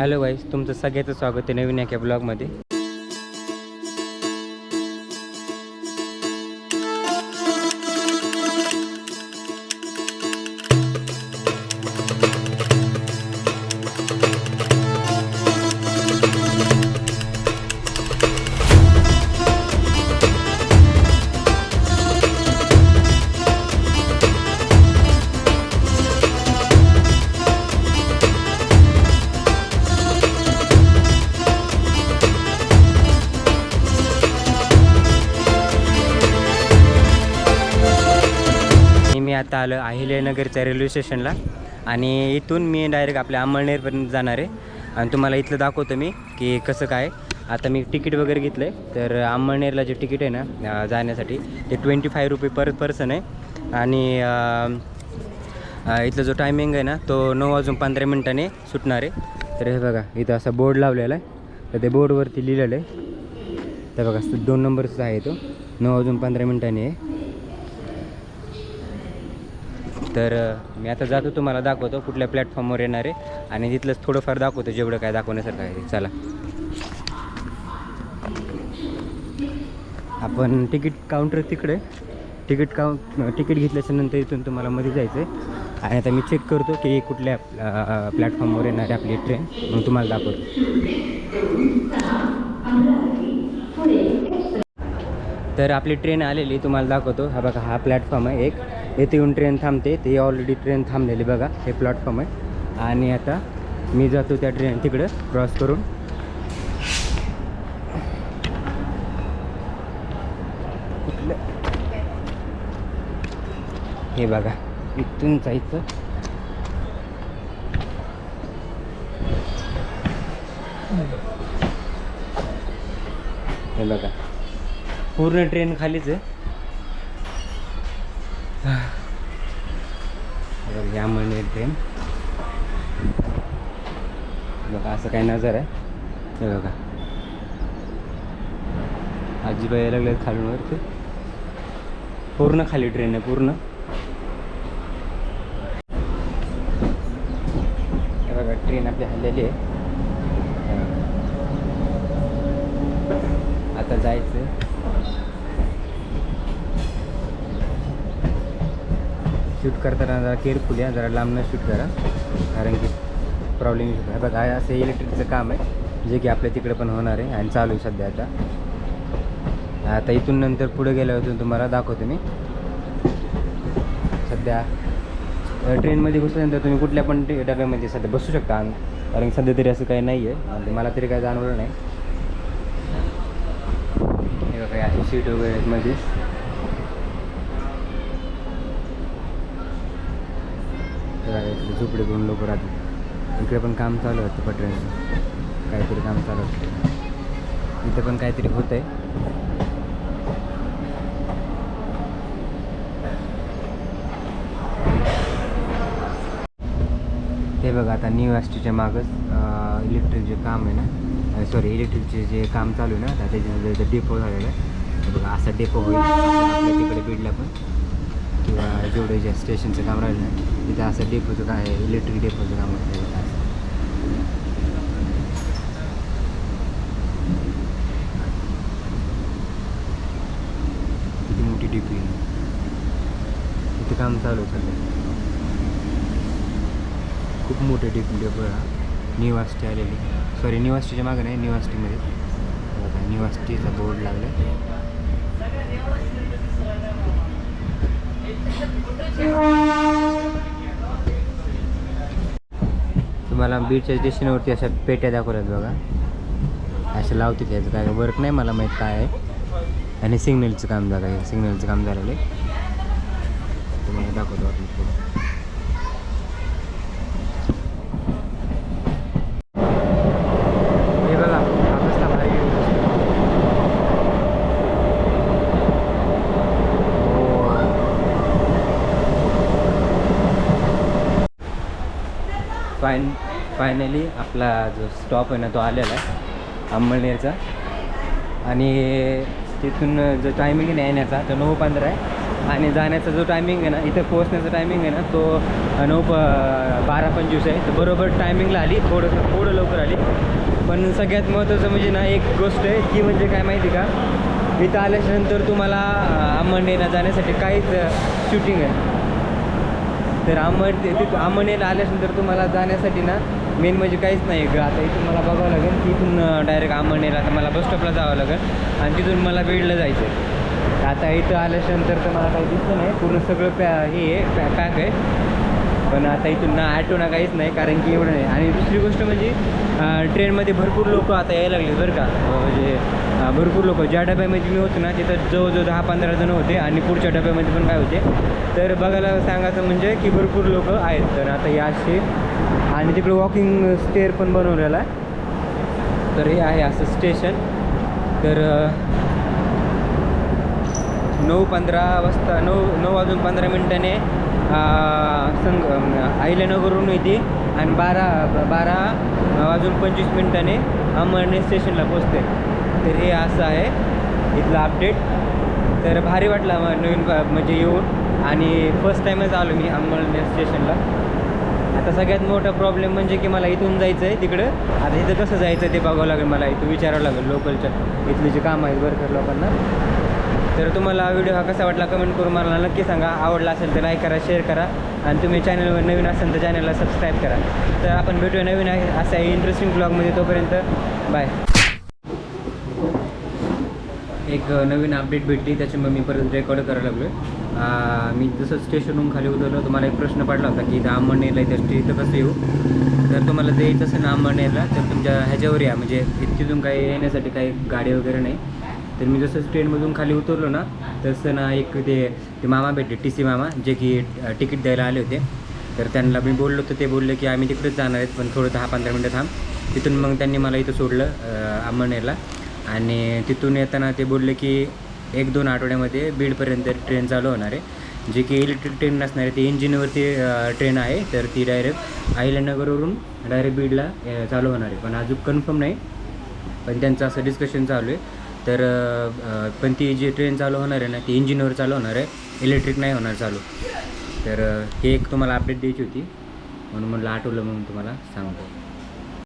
Hello गाईस तुमचं सगळ्याचं स्वागत आहे नवीन एका ब्लॉगमध्ये. मी आता आलो अहिल्यानगरच्या रेल्वे स्टेशनला आणि इथून मी डायरेक्ट आपल्या अंमळनेरपर्यंत जाणार आहे. आणि तुम्हाला इथलं दाखवतो मी की कसं काय. आता मी तिकीट वगैरे घेतलं आहे तर अंमळनेरला जे तिकीट आहे ना जाण्यासाठी ते ट्वेंटी फाय रुपये पर पर्सन आहे. आणि इथलं इथला जो टायमिंग आहे ना तो नऊ वाजून पंधरा मिनटाने सुटणार आहे. तर हे बघा इथं असा बोर्ड लावलेला आहे. तर ते बोर्डवरती लिहिलेलं आहे. तर बघा दोन नंबरचा आहे तो. नऊ वाजून पंधरा मिनटाने आहे. तर मी आता जातो तुम्हाला दाखवतो कुठल्या प्लॅटफॉर्मवर येणार आहे. आणि तिथलंच थोडंफार दाखवतो जेवढं काय दाखवण्यासारखं आहे चला. आपण तिकीट काउंटर तिकडे. तिकीट काउंट तिकीट घेतल्याच्या नंतर इथून तुम्हाला मध्ये जायचं आहे आणि आता मी चेक करतो की कुठल्या प्लॅटफॉर्मवर येणार आहे आपली ट्रेन मग तुम्हाला दाखवतो. तर आपली ट्रेन आलेली तुम्हाला दाखवतो. हा बघा हा प्लॅटफॉर्म आहे एक. येथे येऊन ट्रेन थांबते. ते ऑलरेडी ट्रेन थांबलेली बघा. हे प्लॅटफॉर्म आहे. आणि आता मी जातो त्या ट्रेन तिकडं क्रॉस करून. कुठलं? हे बघा. इथून जायचं. हे बघा. पूर्ण ट्रेन खालीच आहे. हे या म्हणे ट्रेन बघा असं काही नजर आहे. हे बघा. आजीबाई यायला लागले खालून वरती. पूर्ण खाली ट्रेन आहे पूर्ण. हे बघा ट्रेन आपली हल्लेली आहे. आता जायचं शूट करताना जरा केअरफुल या जरा लांबनं शूट करा. कारण की प्रॉब्लेम येऊ शकतो. बघा असं इलेक्ट्रिकचं काम आहे जे की आपल्या तिकडे पण होणार आहे आणि चालू आहे सध्या आता. आता इथून नंतर पुढे गेल्यावर तुम्हाला दाखवतो मी. सध्या ट्रेनमध्ये घुसल्यानंतर तुम्ही कुठल्या पण डब्यामध्ये सध्या बसू शकता. आणि कारण की सध्या तरी असं काही नाही आहे म्हणजे मला तरी काही जाणवलं नाही. हे बघा अशी सीट वगैरे आहेत मध्ये. हे बघा झोपडे करून लोक राहतात. इकडे पण काम चालू होतं पटऱ्यांचं काहीतरी काम चालू होतं इथं पण काहीतरी होतं आहे ते बघा आता न्यू एसटीच्या मागच इलेक्ट्रिकचे काम आहे ना सॉरी इलेक्ट्रिकचे जे काम चालू आहे ना आता त्याच्या डेपो झालेलं आहे बघा असा डेपो होईल. आपल्या तिकडे बीडला पण. किंवा जेवढे जे स्टेशनचं काम राहिलं ना तिथं असं डेपोचं काय आहे इलेक्ट्रिक डेपोचं काम आहे किती मोठी डेपो आहे. तिथे काम चालू आहे खूप मोठे डेपो डेपो हा. निवासटी आलेली. सॉरी निवासटीच्या मागं नाही निवासटीमध्ये. निवासटीचा बोर्ड लागला तुम्हाला बीचच्या स्टेशनवरती अशा पेट्या दाखवल्यात बघा. अशा लावते त्याचं काय वर्क नाही मला माहीत काय आहे. आणि सिग्नलचं काम झालं आहे सिग्नलचं काम झालेलं आहे. तुम्हाला दाखवतो आपण पुढं हे बघा हा कसला भारी फायन फायनली आपला जो स्टॉप आहे ना तो आलेला आहे अंमळनेरचा. आणि तिथून जो टायमिंग आहे ना येण्याचा तो नऊ पंधरा आहे. आणि जाण्याचा जो टायमिंग आहे ना इथं पोहोचण्याचा टायमिंग आहे ना तो नऊ प बारा पंचवीस आहे. तर बरोबर टायमिंगला आली थोडंसं थोडं लवकर आली. पण सगळ्यात महत्त्वाचं म्हणजे ना एक गोष्ट आहे ती म्हणजे काय माहिती का? इथं आल्याच्यानंतर तुम्हाला अंमळनेरला जाण्यासाठी काहीच शूटिंग आहे. तर आंबण तिथं आंबणेला आल्यानंतर तुम्हाला जाण्यासाठी ना मेन म्हणजे काहीच नाही. ग आता इथून मला बघावं लागेल तिथून डायरेक्ट आमणेला आता मला बस स्टॉपला जावं लागेल. आणि तिथून मला बीडला जायचं आहे आता इथं आल्याच्यानंतर तर मला काही दिसतं नाही. पूर्ण सगळं पॅ हे आहे पॅ पॅक आहे. पण आता इथून ना ॲटो ना काहीच नाही कारण की एवढं नाही. आणि दुसरी गोष्ट म्हणजे ट्रेनमध्ये भरपूर लोक आता यायला लागले बरं का. म्हणजे भरपूर लोक. ज्या डब्यामध्ये मी होतो ना तिथं जवळजवळ दहा पंधरा जण होते आणि पुढच्या डब्यामध्ये पण काय होते. तर बघायला सांगायचं म्हणजे की भरपूर लोक आहेत. तर आता या असे आणि तिकडे वॉकिंग स्टेअर पण बनवलेला आहे. तर हे आहे असं स्टेशन तर नऊ पंधरा वाजता नऊ नऊ वाजून पंधरा मिनिटाने संग अहिल्यानगरहून येते आणि बारा बारा वाजून पंचवीस मिनिटाने अंबरनेर स्टेशनला पोचते तर हे असं आहे इथलं अपडेट तर भारी वाटलं नवीन म्हणजे येऊन. आणि फर्स्ट टाईमच आलो मी अंबरनेर स्टेशनला. आता सगळ्यात मोठा प्रॉब्लेम म्हणजे की मला इथून जायचं आहे तिकडं. आता इथं कसं जायचं ते बघावं लागेल मला इथं विचारावं लागेल लोकलच्या इथले जे काम आहेत वर्कर लोकांना. तर तुम्हाला व्हिडिओ हा कसा वाटला कमेंट करून मला नक्की सांगा. आवडला असेल तर लाईक करा शेअर करा आणि तुम्ही चॅनलवर नवीन असेल तर चॅनलला सबस्क्राईब करा. तर आपण भेटूया नवीन आहे असा इंटरेस्टिंग ब्लॉगमध्ये तोपर्यंत. बाय एक नवीन अपडेट भेटली त्याच्यामुळे मी परत रेकॉर्ड करायला लागलो आहे मी जसं स्टेशनहून खाली उतरलो तुम्हाला एक प्रश्न पडला होता की इथं आंबणेरला इथं इथं कसं येऊ? तर तुम्हाला जर यायचं असेल ना आंबणेरला तर तुमच्या ह्याच्यावर या म्हणजे तिथून काही येण्यासाठी काही गाडी वगैरे नाही. तर मी जसं ट्रेनमधून खाली उतरलो ना तसं ना एक ते ते मामा भेटले टी सी मामा जे की तिकीट द्यायला आले होते. तर त्यांना मी बोललो तर ते बोलले की आम्ही तिकडेच जाणार आहेत पण थोडं दहा पंधरा मिनटं थांब. तिथून मग त्यांनी मला इथं सोडलं अ, आणि तिथून येताना ते बोलले की एक दोन आठवड्यामध्ये बीडपर्यंत ट्रेन चालू होणार आहे. जे की इलेक्ट्रिक ट्रेन नसणार आहे ती इंजिनवरती ट्रेन आहे. तर ती डायरेक्ट अहिल्यानगरवरून डायरेक्ट बीडला चालू होणार आहे. पण अजून कन्फर्म नाही. पण त्यांचं असं डिस्कशन चालू आहे. तर पण ती जी ट्रेन चालू होणार आहे ना ती इंजिनवर चालू होणार आहे इलेक्ट्रिक नाही होणार चालू. तर हे एक तुम्हाला अपडेट द्यायची होती. म्हणून म्हटलं आठवलं म्हणून तुम्हाला सांगतो.